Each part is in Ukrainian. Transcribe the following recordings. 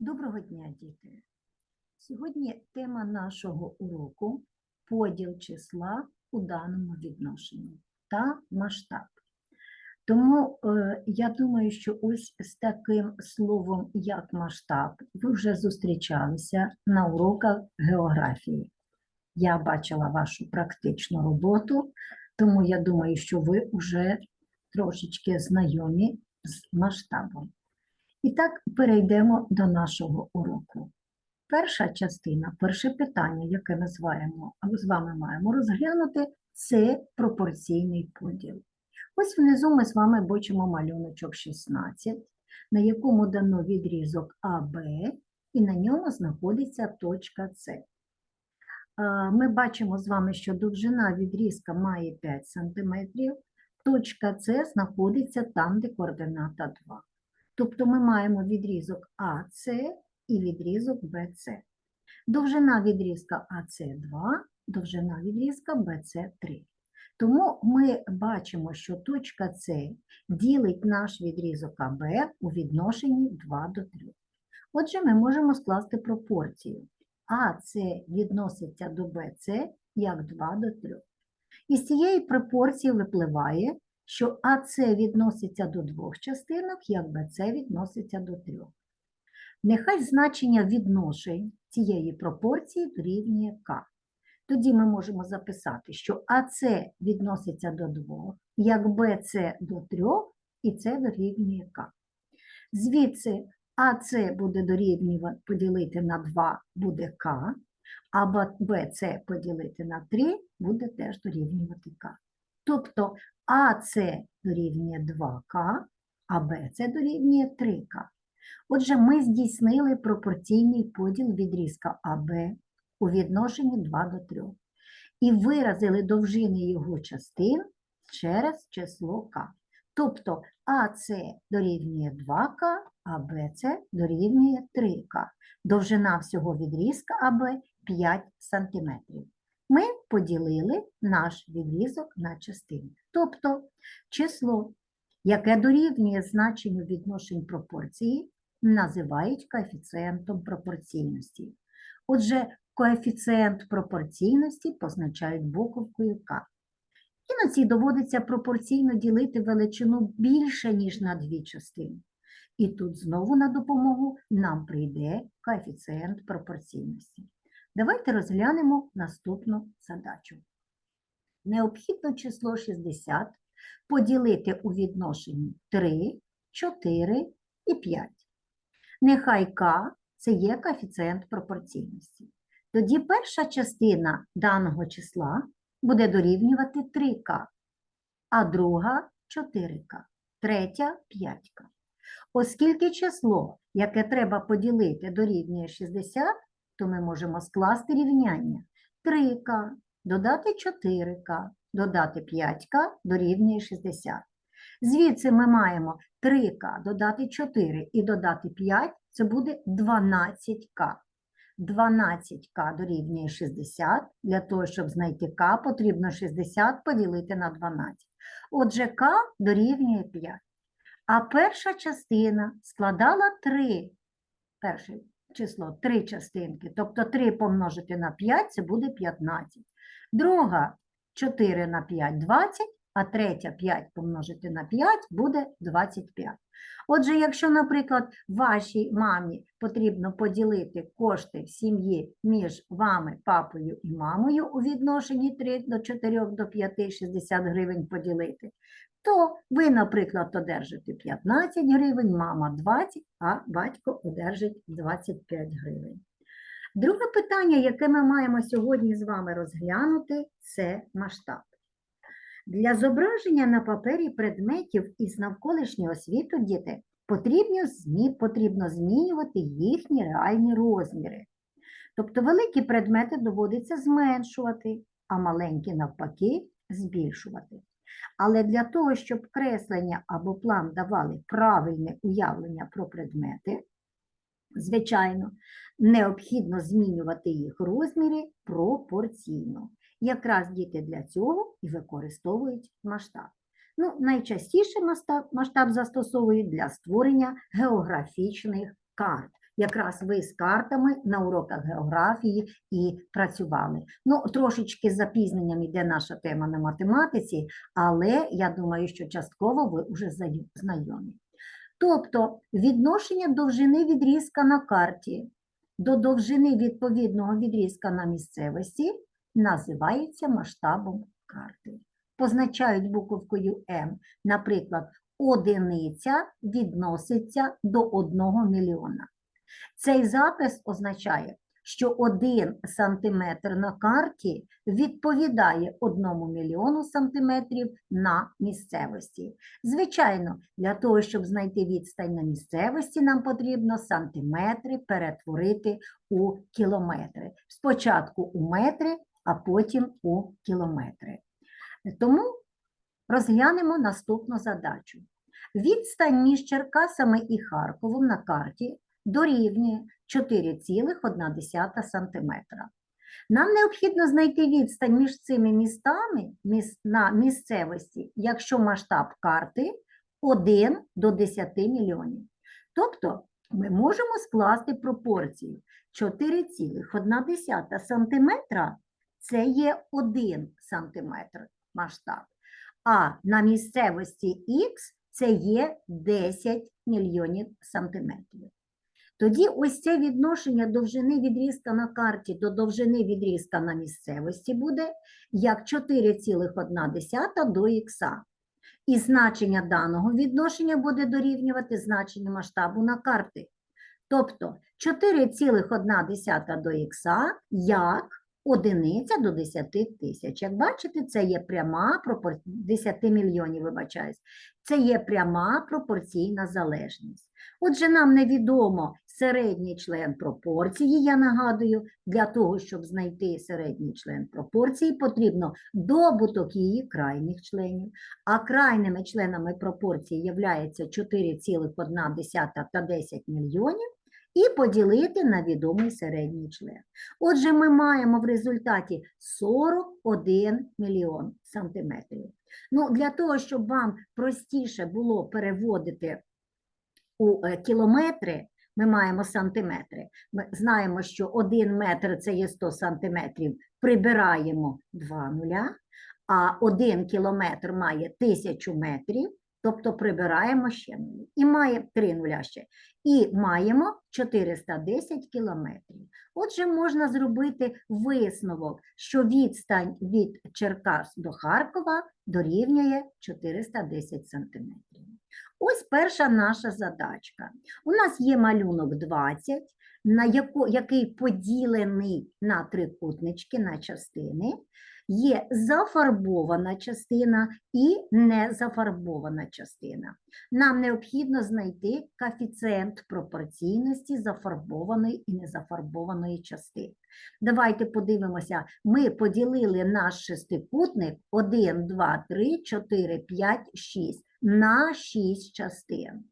Доброго дня, діти! Сьогодні тема нашого уроку поділ числа у даному відношенні та масштаб. Тому е, я думаю, що ось з таким словом, як масштаб, ви вже зустрічалися на уроках географії. Я бачила вашу практичну роботу, тому я думаю, що ви вже трошечки знайомі з масштабом. І так перейдемо до нашого уроку. Перша частина, перше питання, яке ми з вами, з вами маємо розглянути, це пропорційний поділ. Ось внизу ми з вами бачимо малюночок 16, на якому дано відрізок АБ, і на ньому знаходиться точка С. Ми бачимо з вами, що довжина відрізка має 5 см, точка С знаходиться там, де координата 2. Тобто ми маємо відрізок АС і відрізок БЦ. Довжина відрізка АС2, довжина відрізка БЦ3. Тому ми бачимо, що точка С ділить наш відрізок АБ у відношенні 2 до 3. Отже, ми можемо скласти пропорцію. АС відноситься до БЦ як 2 до 3. Із цієї пропорції випливає, що АС відноситься до двох частинок, як БЦ відноситься до трьох. Нехай значення відношень цієї пропорції дорівнює К. Тоді ми можемо записати, що АС відноситься до двох, як БЦ до трьох, і це дорівнює К. Звідси АС буде дорівнювати поділити на 2 буде К, а БЦ поділити на 3 буде теж дорівнювати К. Тобто АС дорівнює 2К, а БЦ дорівнює 3К. Отже, ми здійснили пропорційний поділ відрізка АБ у відношенні 2 до 3 і виразили довжини його частин через число К. Тобто АС дорівнює 2К, а БЦ дорівнює 3К. Довжина всього відрізка АБ 5 см поділили наш відрізок на частини. Тобто число, яке дорівнює значенню відношень пропорції, називають коефіцієнтом пропорційності. Отже, коефіцієнт пропорційності позначають буковкою К. Іноді доводиться пропорційно ділити величину більше, ніж на дві частини. І тут знову на допомогу нам прийде коефіцієнт пропорційності. Давайте розглянемо наступну задачу. Необхідно число 60 поділити у відношенні 3, 4 і 5. Нехай К це є коефіцієнт пропорційності. Тоді перша частина даного числа буде дорівнювати 3К, а друга 4К, третя 5К. Оскільки число, яке треба поділити, дорівнює 60, то ми можемо скласти рівняння 3К, додати 4К, додати 5К дорівнює 60. Звідси ми маємо 3К додати 4 і додати 5, це буде 12К. 12К дорівнює 60. Для того, щоб знайти К, потрібно 60 поділити на 12. Отже, К дорівнює 5. А перша частина складала 3. Перше число 3 частинки, тобто 3 помножити на 5 це буде 15. Друга 4 на 5 20, а третя 5 помножити на 5 буде 25. Отже, якщо, наприклад, вашій мамі потрібно поділити кошти сім'ї між вами, папою і мамою у відношенні 3 до 4 до 5, 60 гривень поділити, то ви, наприклад, одержите 15 гривень, мама 20, а батько одержить 25 гривень. Друге питання, яке ми маємо сьогодні з вами розглянути, це масштаб. Для зображення на папері предметів із навколишнього світу діти потрібно, потрібно змінювати їхні реальні розміри. Тобто великі предмети доводиться зменшувати, а маленькі навпаки збільшувати. Але для того, щоб креслення або план давали правильне уявлення про предмети, звичайно, необхідно змінювати їх розміри пропорційно. Якраз діти для цього і використовують масштаб. Ну, найчастіше масштаб, масштаб застосовують для створення географічних карт. Якраз ви з картами на уроках географії і працювали. Ну, трошечки запізненням йде наша тема на математиці, але я думаю, що частково ви вже знайомі. Тобто відношення довжини відрізка на карті до довжини відповідного відрізка на місцевості називається масштабом карти. Позначають буковкою М. Наприклад, одиниця відноситься до 1 мільйона. Цей запис означає, що 1 сантиметр на карті відповідає 1 мільйону сантиметрів на місцевості. Звичайно, для того, щоб знайти відстань на місцевості, нам потрібно сантиметри перетворити у кілометри. Спочатку у метри, а потім у кілометри. Тому розглянемо наступну задачу. Відстань між Черкасами і Харковом на карті дорівнює 4,1 см. Нам необхідно знайти відстань між цими містами міс- на місцевості, якщо масштаб карти 1 до 10 мільйонів. Тобто ми можемо скласти пропорцію 4,1 см це є 1 см масштаб, а на місцевості Х це є 10 мільйонів сантиметрів. Тоді ось це відношення довжини відрізка на карті до довжини відрізка на місцевості буде як 4,1 до х. І значення даного відношення буде дорівнювати значенню масштабу на карти. Тобто 4,1 до х як одиниця до 10 тисяч. Як бачите, це є пряма пропор... 10 мільйонів, вибачаюсь. Це є пряма пропорційна залежність. Отже, нам невідомо середній член пропорції, я нагадую, для того, щоб знайти середній член пропорції, потрібно добуток її крайніх членів. А крайними членами пропорції являється 4,1 та 10 мільйонів і поділити на відомий середній член. Отже, ми маємо в результаті 41 мільйон сантиметрів. Ну, для того, щоб вам простіше було переводити у е, кілометри, ми маємо сантиметри. Ми знаємо, що 1 метр це є 100 сантиметрів, прибираємо 2 нуля, а 1 кілометр має 1000 метрів, тобто прибираємо ще нулі. І має 3 нуля ще. І маємо 410 кілометрів. Отже, можна зробити висновок, що відстань від Черкас до Харкова дорівнює 410 сантиметрів. Ось перша наша задачка. У нас є малюнок 20, на яко, який поділений на трикутнички, на частини. Є зафарбована частина і незафарбована частина. Нам необхідно знайти коефіцієнт пропорційності зафарбованої і незафарбованої частини. Давайте подивимося, ми поділили наш шестикутник 1, 2, 3, 4, 5, 6 на 6 частин.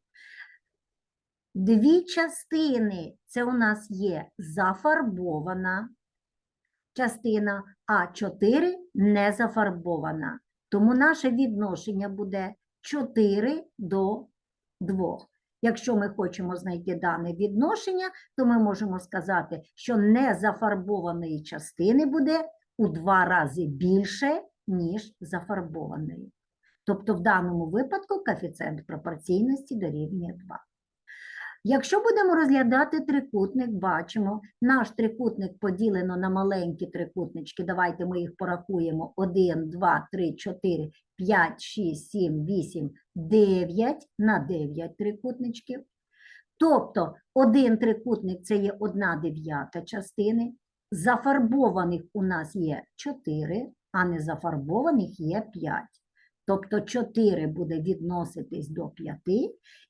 Дві частини це у нас є зафарбована частина, а 4 не зафарбована. Тому наше відношення буде 4 до 2. Якщо ми хочемо знайти дане відношення, то ми можемо сказати, що незафарбованої частини буде у два рази більше, ніж зафарбованої. Тобто в даному випадку коефіцієнт пропорційності дорівнює 2. Якщо будемо розглядати трикутник, бачимо, наш трикутник поділено на маленькі трикутнички. Давайте ми їх порахуємо. 1, 2, 3, 4, 5, 6, 7, 8, 9 на 9 трикутничків. Тобто один трикутник це є 1 дев'ята частини. Зафарбованих у нас є 4, а незафарбованих є 5. Тобто 4 буде відноситись до 5,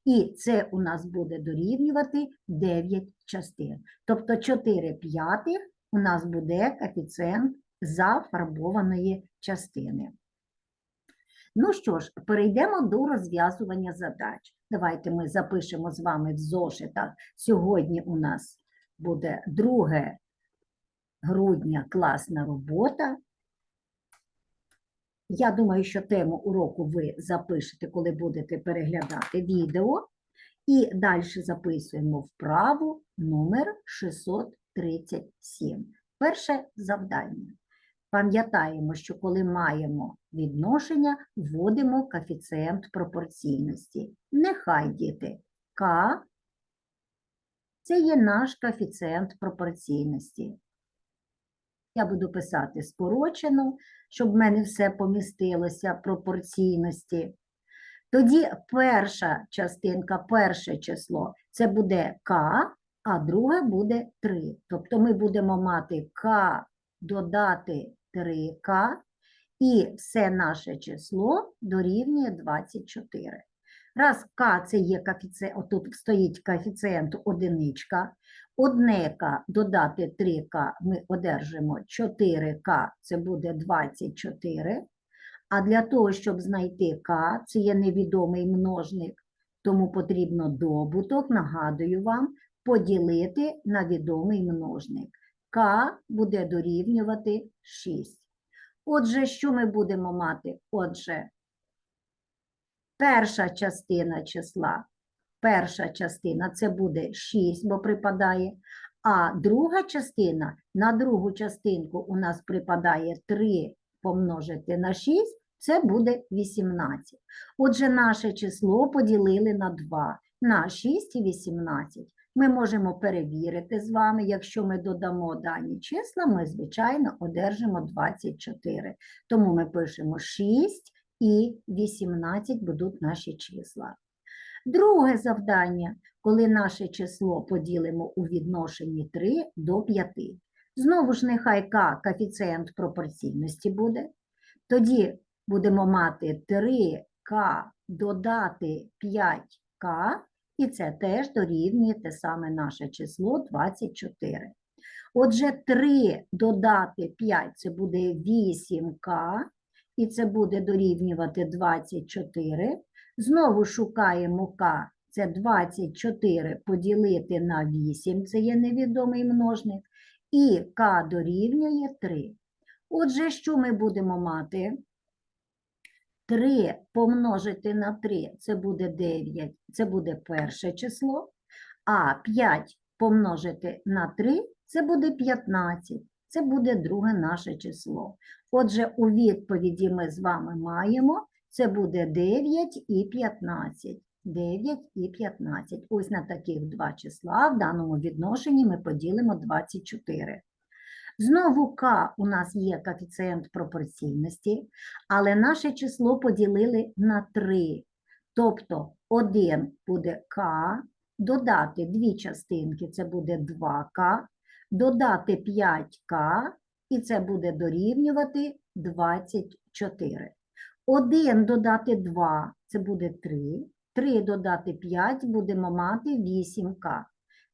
і це у нас буде дорівнювати 9 частин. Тобто 4 п'ятих у нас буде коефіцієнт зафарбованої частини. Ну що ж, перейдемо до розв'язування задач. Давайте ми запишемо з вами в зошитах. Сьогодні у нас буде 2 грудня класна робота. Я думаю, що тему уроку ви запишете, коли будете переглядати відео. І далі записуємо вправу номер 637. Перше завдання. Пам'ятаємо, що коли маємо відношення, вводимо коефіцієнт пропорційності. Нехай діти К це є наш коефіцієнт пропорційності. Я буду писати скорочено, щоб в мене все помістилося пропорційності. Тоді перша частинка, перше число це буде К, а друге буде 3. Тобто ми будемо мати К додати 3К, і все наше число дорівнює 24. Раз К це є коефіцієнт, отут стоїть коефіцієнт одиничка, одне К додати 3К ми одержимо 4К, це буде 24. А для того, щоб знайти К, це є невідомий множник, тому потрібно добуток, нагадую вам, поділити на відомий множник. К буде дорівнювати 6. Отже, що ми будемо мати? Отже, перша частина числа, перша частина це буде 6, бо припадає, а друга частина, на другу частинку у нас припадає 3 помножити на 6, це буде 18. Отже, наше число поділили на 2, на 6 і 18. Ми можемо перевірити з вами, якщо ми додамо дані числа, ми, звичайно, одержимо 24. Тому ми пишемо 6 і 18 будуть наші числа. Друге завдання, коли наше число поділимо у відношенні 3 до 5. Знову ж нехай К коефіцієнт пропорційності буде. Тоді будемо мати 3К додати 5К, і це теж дорівнює те саме наше число 24. Отже, 3 додати 5 це буде 8К, і це буде дорівнювати 24. Знову шукаємо К, це 24 поділити на 8, це є невідомий множник, і К дорівнює 3. Отже, що ми будемо мати? 3 помножити на 3 це буде 9, це буде перше число, а 5 помножити на 3 це буде 15, це буде друге наше число. Отже, у відповіді ми з вами маємо, це буде 9 і 15. 9 і 15. Ось на таких два числа в даному відношенні ми поділимо 24. Знову К у нас є коефіцієнт пропорційності, але наше число поділили на 3. Тобто 1 буде К, додати дві частинки, це буде 2К, додати 5К, і це буде дорівнювати 24. 1 додати 2 це буде 3. 3 додати 5 будемо мати 8К.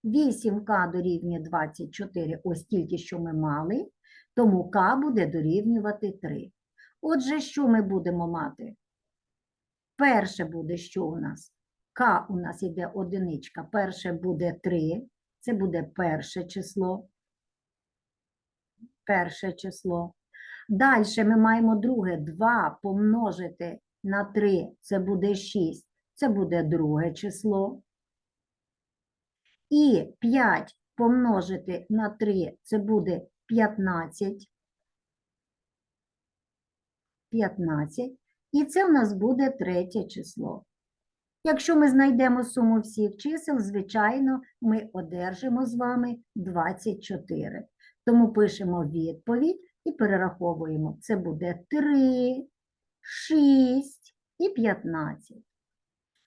8К дорівнює 24, ось тільки що ми мали, тому К буде дорівнювати 3. Отже, що ми будемо мати? Перше буде що у нас? К у нас йде одиничка, перше буде 3, це буде перше число. Перше число. Далі ми маємо друге 2 помножити на 3, це буде 6, це буде друге число. І 5 помножити на 3 це буде 15. 15. І це в нас буде третє число. Якщо ми знайдемо суму всіх чисел, звичайно, ми одержимо з вами 24. Тому пишемо відповідь і перераховуємо. Це буде 3, 6 і 15.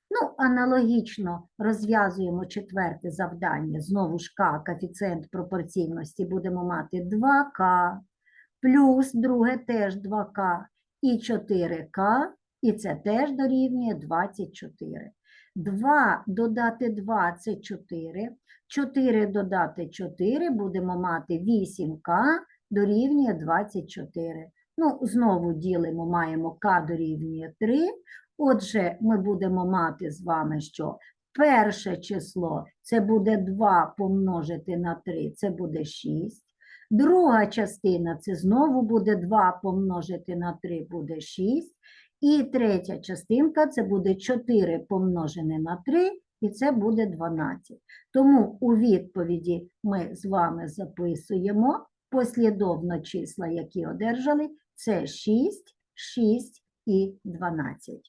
Ну, аналогічно розв'язуємо четверте завдання. Знову ж К, коефіцієнт пропорційності будемо мати 2К, плюс друге теж 2К і 4К, і це теж дорівнює 24. 2 додати 2 – це 4. 4 додати 4 будемо мати 8К дорівнює 24. Ну, знову ділимо, маємо К дорівнює 3. Отже, ми будемо мати з вами, що перше число це буде 2 помножити на 3, це буде 6. Друга частина це знову буде 2 помножити на 3, буде 6. І третя частинка це буде 4 помножене на 3, і це буде 12. Тому у відповіді ми з вами записуємо послідовно числа, які одержали, це 6, 6 і 12.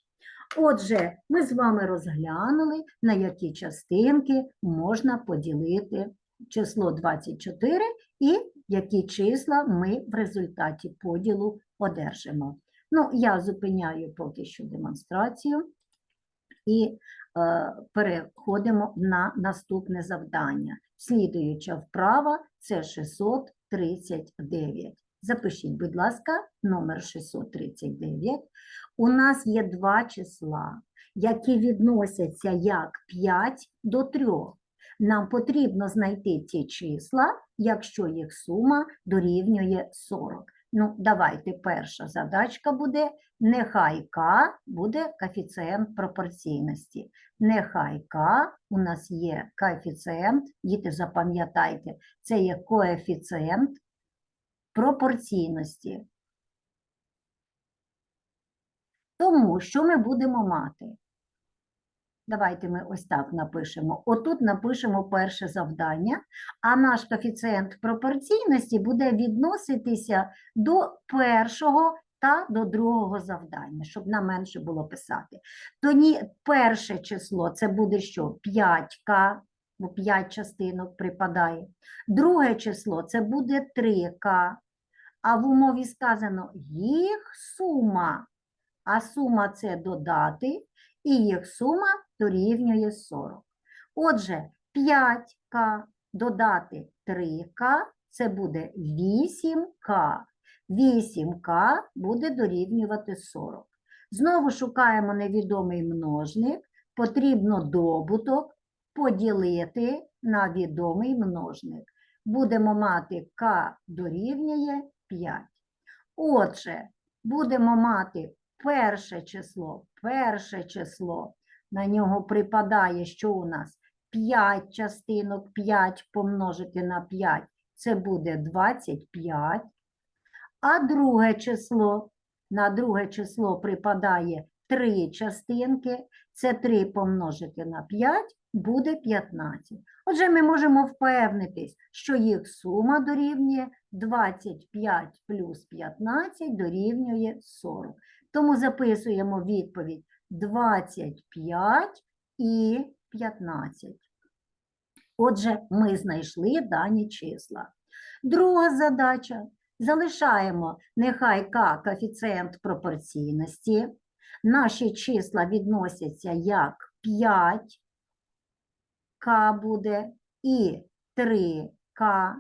Отже, ми з вами розглянули, на які частинки можна поділити число 24 і які числа ми в результаті поділу одержимо. Ну, я зупиняю поки що демонстрацію і е, переходимо на наступне завдання. Слідуюча вправа це 639. Запишіть, будь ласка, номер 639. У нас є два числа, які відносяться як 5 до 3. Нам потрібно знайти ті числа, якщо їх сума дорівнює 40. Ну, давайте перша задачка буде, нехай k буде коефіцієнт пропорційності. Нехай k у нас є коефіцієнт, діти запам'ятайте, це є коефіцієнт пропорційності. Тому що ми будемо мати? Давайте ми ось так напишемо. Отут напишемо перше завдання, а наш коефіцієнт пропорційності буде відноситися до першого та до другого завдання, щоб нам менше було писати. Тоді перше число це буде що? 5К, бо 5 частинок припадає. Друге число це буде 3К, а в умові сказано їх сума, а сума це додати, і їх сума дорівнює 40. Отже, 5К додати 3К це буде 8К. 8К буде дорівнювати 40. Знову шукаємо невідомий множник. Потрібно добуток поділити на відомий множник. Будемо мати К дорівнює 5. Отже, будемо мати перше число, перше число, на нього припадає, що у нас 5 частинок, 5 помножити на 5, це буде 25. А друге число, на друге число припадає 3 частинки, це 3 помножити на 5, буде 15. Отже, ми можемо впевнитись, що їх сума дорівнює 25 плюс 15 дорівнює 40. Тому записуємо відповідь 25 і 15. Отже, ми знайшли дані числа. Друга задача. Залишаємо нехай К коефіцієнт пропорційності. Наші числа відносяться як 5 К буде і 3К,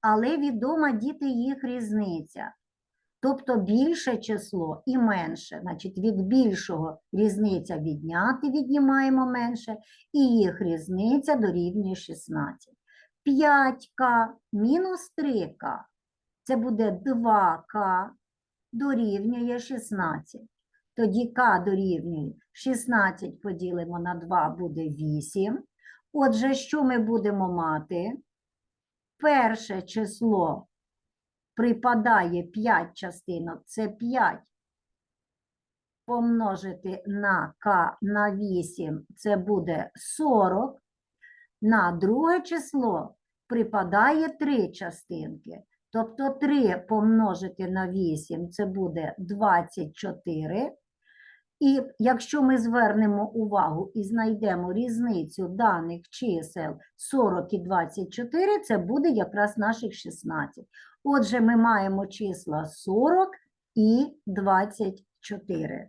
але відома діти їх різниця. Тобто більше число і менше. Значить, від більшого різниця відняти, віднімаємо менше, і їх різниця дорівнює 16. 5К мінус 3К. Це буде 2К дорівнює 16. Тоді К дорівнює 16 поділимо на 2 буде 8. Отже, що ми будемо мати? Перше число припадає 5 частинок, це 5 помножити на К на 8, це буде 40. На друге число припадає 3 частинки. Тобто 3 помножити на 8 це буде 24. І якщо ми звернемо увагу і знайдемо різницю даних чисел 40 і 24, це буде якраз наших 16. Отже, ми маємо числа 40 і 24.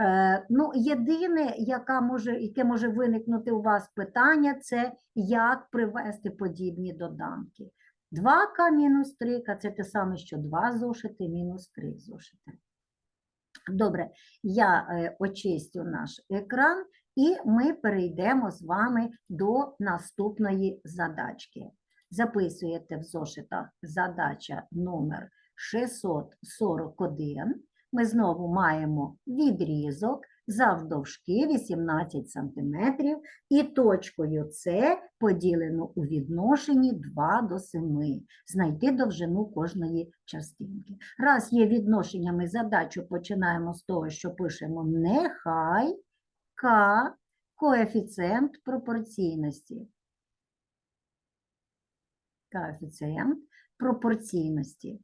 Е, ну, єдине, яка може, яке може виникнути у вас питання, це як привести подібні доданки. 2К мінус 3К це те саме, що 2 зошити мінус 3 зошити. Добре, я е, очистю наш екран, і ми перейдемо з вами до наступної задачки. Записуєте в зошитах задача номер 641. Ми знову маємо відрізок завдовжки 18 см і точкою С поділено у відношенні 2 до 7. Знайти довжину кожної частинки. Раз є відношення, ми задачу починаємо з того, що пишемо нехай К коефіцієнт пропорційності. Коефіцієнт пропорційності.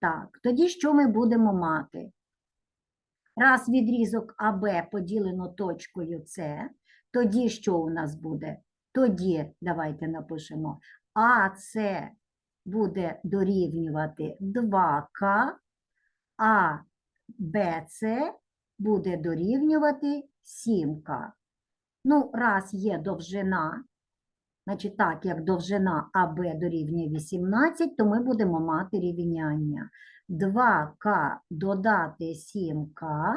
Так, тоді що ми будемо мати? Раз відрізок АБ поділено точкою С, тоді що у нас буде? Тоді давайте напишемо АС буде дорівнювати 2К, а БЦ буде дорівнювати 7К. Ну, раз є довжина, значить так, як довжина АБ дорівнює 18, то ми будемо мати рівняння. 2К додати 7К,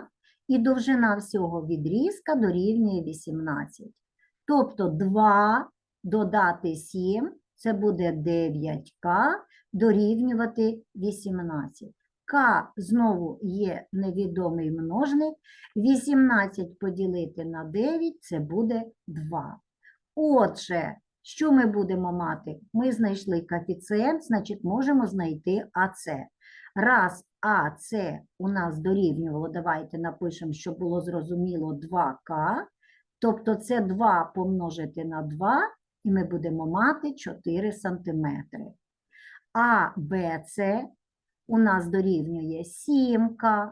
і довжина всього відрізка дорівнює 18. Тобто 2 додати 7 це буде 9К дорівнювати 18. К знову є невідомий множник. 18 поділити на 9 це буде 2. Отже, що ми будемо мати? Ми знайшли коефіцієнт, значить можемо знайти АЦ. Раз АЦ у нас дорівнювало, давайте напишемо, щоб було зрозуміло 2К, тобто це 2 помножити на 2, і ми будемо мати 4 см. А БЦ у нас дорівнює 7К,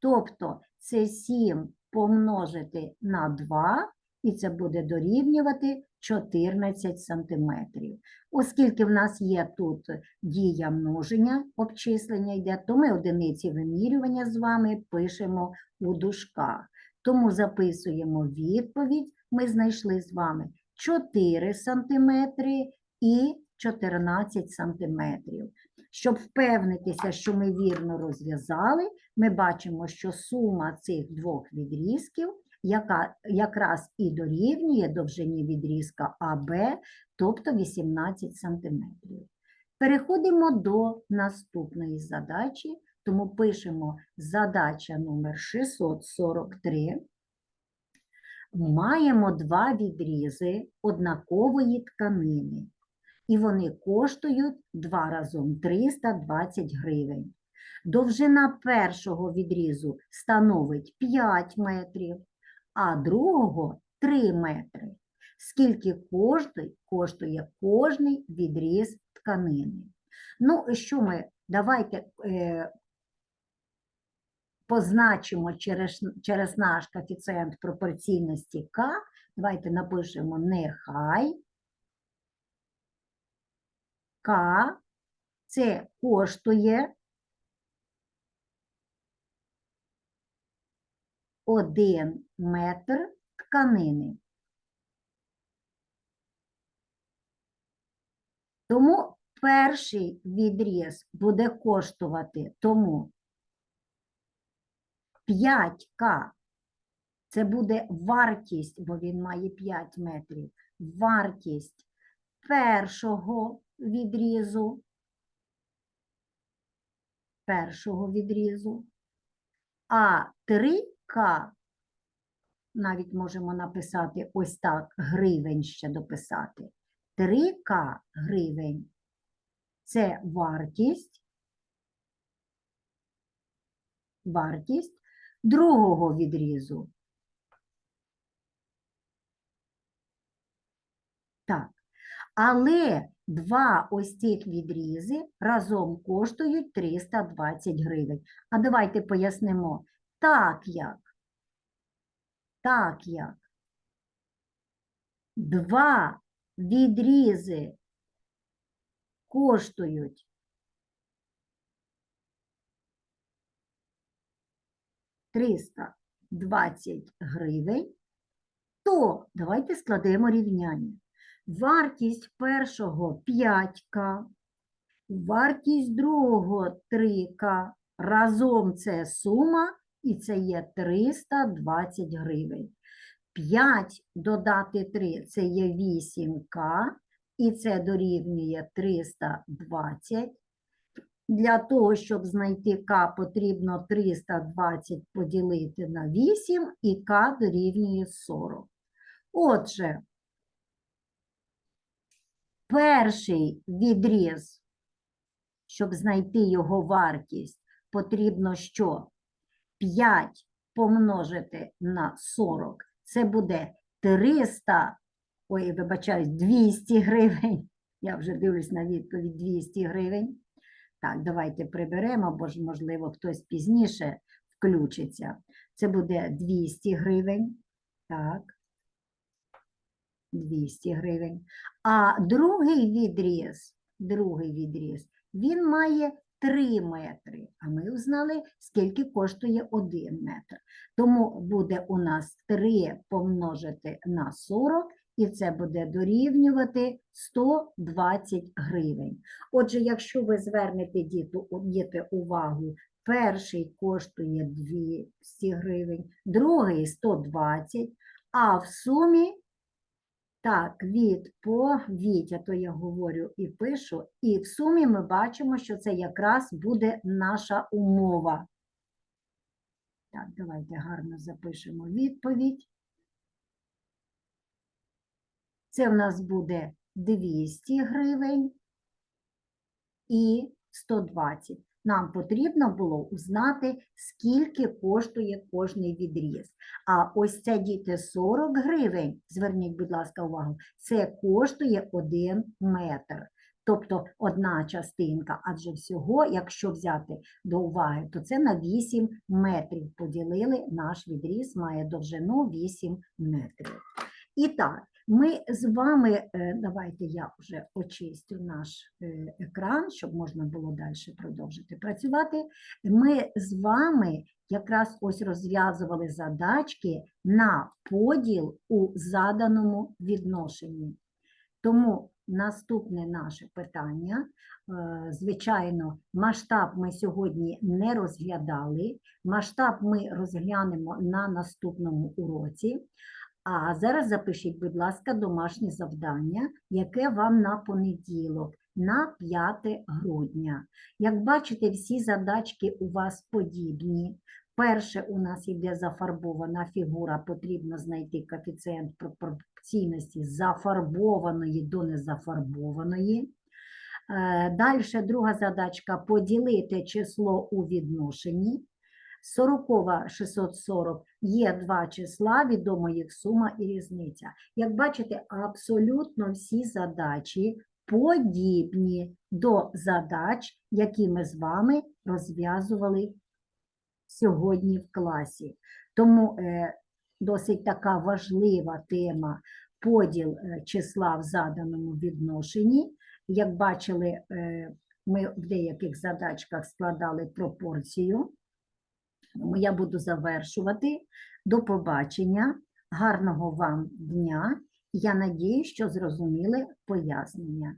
тобто це 7 помножити на 2, і це буде дорівнювати 14 см. Оскільки в нас є тут дія множення, обчислення йде, то ми одиниці вимірювання з вами пишемо у дужках. Тому записуємо відповідь. Ми знайшли з вами 4 см і 14 см. Щоб впевнитися, що ми вірно розв'язали, ми бачимо, що сума цих двох відрізків яка якраз і дорівнює довжині відрізка АБ, тобто 18 см. Переходимо до наступної задачі, тому пишемо задача номер 643. Маємо два відрізи однакової тканини, і вони коштують 2 разом 320 гривень. Довжина першого відрізу становить 5 метрів, а другого 3 метри. Скільки коштує, коштує кожний відріз тканини. Ну, що ми, давайте е, позначимо через, через наш коефіцієнт пропорційності К. Давайте напишемо нехай К. Це коштує 1 метр тканини. Тому перший відріз буде коштувати тому 5К. Це буде вартість, бо він має 5 метрів. Вартість першого відрізу. Першого відрізу. А 3К навіть можемо написати ось так, гривень ще дописати. 3К гривень це вартість, вартість другого відрізу. Так, але два ось цих відрізи разом коштують 320 гривень. А давайте пояснимо, так як так як два відрізи коштують 320 гривень, то давайте складемо рівняння. Вартість першого 5К, вартість другого 3К. Разом це сума і це є 320 гривень. 5 додати 3 це є 8К, і це дорівнює 320. Для того, щоб знайти К, потрібно 320 поділити на 8, і К дорівнює 40. Отже, перший відріз, щоб знайти його вартість, потрібно що? 5 помножити на 40, це буде 300, ой, вибачаюсь, 200 гривень. Я вже дивлюсь на відповідь 200 гривень. Так, давайте приберемо, бо ж, можливо, хтось пізніше включиться. Це буде 200 гривень. Так. 200 гривень. А другий відріз, другий відріз, він має 3 метри. А ми узнали, скільки коштує 1 метр. Тому буде у нас 3 помножити на 40, і це буде дорівнювати 120 гривень. Отже, якщо ви звернете діти увагу, перший коштує 200 гривень, другий 120, а в сумі так, від по від, а то я говорю і пишу, і в сумі ми бачимо, що це якраз буде наша умова. Так, давайте гарно запишемо відповідь. Це в нас буде 200 гривень і 120. Нам потрібно було узнати, скільки коштує кожний відріз. А ось це діти 40 гривень, зверніть, будь ласка, увагу, це коштує 1 метр. Тобто одна частинка, адже всього, якщо взяти до уваги, то це на 8 метрів поділили, наш відріз має довжину 8 метрів. І так, ми з вами, е, давайте я вже очистю наш е, екран, щоб можна було далі продовжити працювати. Ми з вами якраз ось розв'язували задачки на поділ у заданому відношенні. Тому наступне наше питання. е, Звичайно, масштаб ми сьогодні не розглядали. Масштаб ми розглянемо на наступному уроці. А зараз запишіть, будь ласка, домашнє завдання, яке вам на понеділок, на 5 грудня. Як бачите, всі задачки у вас подібні. Перше у нас йде зафарбована фігура, потрібно знайти коефіцієнт пропорційності зафарбованої до незафарбованої. Далі друга задачка поділити число у відношенні. 40 640 є два числа, відомо їх сума і різниця. Як бачите, абсолютно всі задачі подібні до задач, які ми з вами розв'язували сьогодні в класі. Тому е, досить така важлива тема поділ е, числа в заданому відношенні. Як бачили, е, ми в деяких задачках складали пропорцію. Тому я буду завершувати. До побачення, гарного вам дня. Я надію, що зрозуміли пояснення.